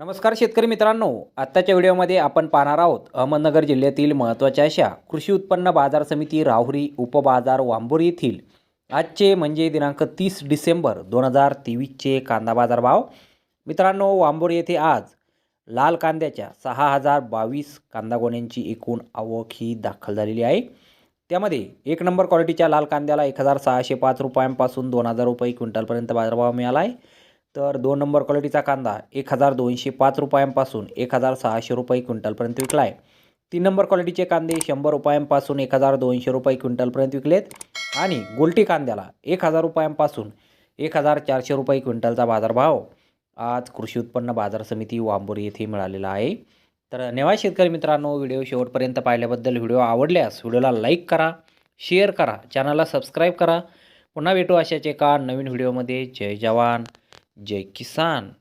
नमस्कार शेतकरी मित्रांनो. आत्ताच्या व्हिडिओमध्ये आपण पाहणार आहोत अहमदनगर जिल्ह्यातील महत्त्वाच्या अशा कृषी उत्पन्न बाजार समिती राहुरी उपबाजार वांबोर येथील आजचे म्हणजे दिनांक तीस डिसेंबर दोन हजार तेवीसचे कांदा बाजार भाव मित्रांनो वांबोर येथे आज लाल कांद्याच्या सहा हजार बावीस कांदा गोण्यांची एकूण आवक ही दाखल झालेली आहे. त्यामध्ये एक नंबर क्वालिटीच्या लाल कांद्याला एक हजार सहाशे पाच रुपयांपासून दोन हजार रुपये क्विंटलपर्यंत बाजारभाव मिळाला आहे. तर दोन नंबर क्वालिटीचा कांदा एक हजार दोनशे पाच रुपयांपासून एक हजार सहाशे रुपये क्विंटलपर्यंत विकला आहे तीन नंबर क्वालिटीचे कांदे शंभर रुपयांपासून एक हजार दोनशे रुपये क्विंटलपर्यंत विकलेत. आणि गोल्टी कांद्याला एक हजार रुपयांपासून एक हजार चारशे रुपये क्विंटलचा बाजारभाव. आज कृषी उत्पन्न बाजार समिती वांबोरी येथे मिळालेला आहे. तर नेवा शेतकरी मित्रांनो व्हिडिओ शेवटपर्यंत पाहिल्याबद्दल व्हिडिओ आवडल्यास व्हिडिओला लाईक करा शेअर करा चॅनलला सबस्क्राईब करा. पुन्हा भेटू अशाच एका नवीन व्हिडिओमध्ये. जय जवान. जय किसान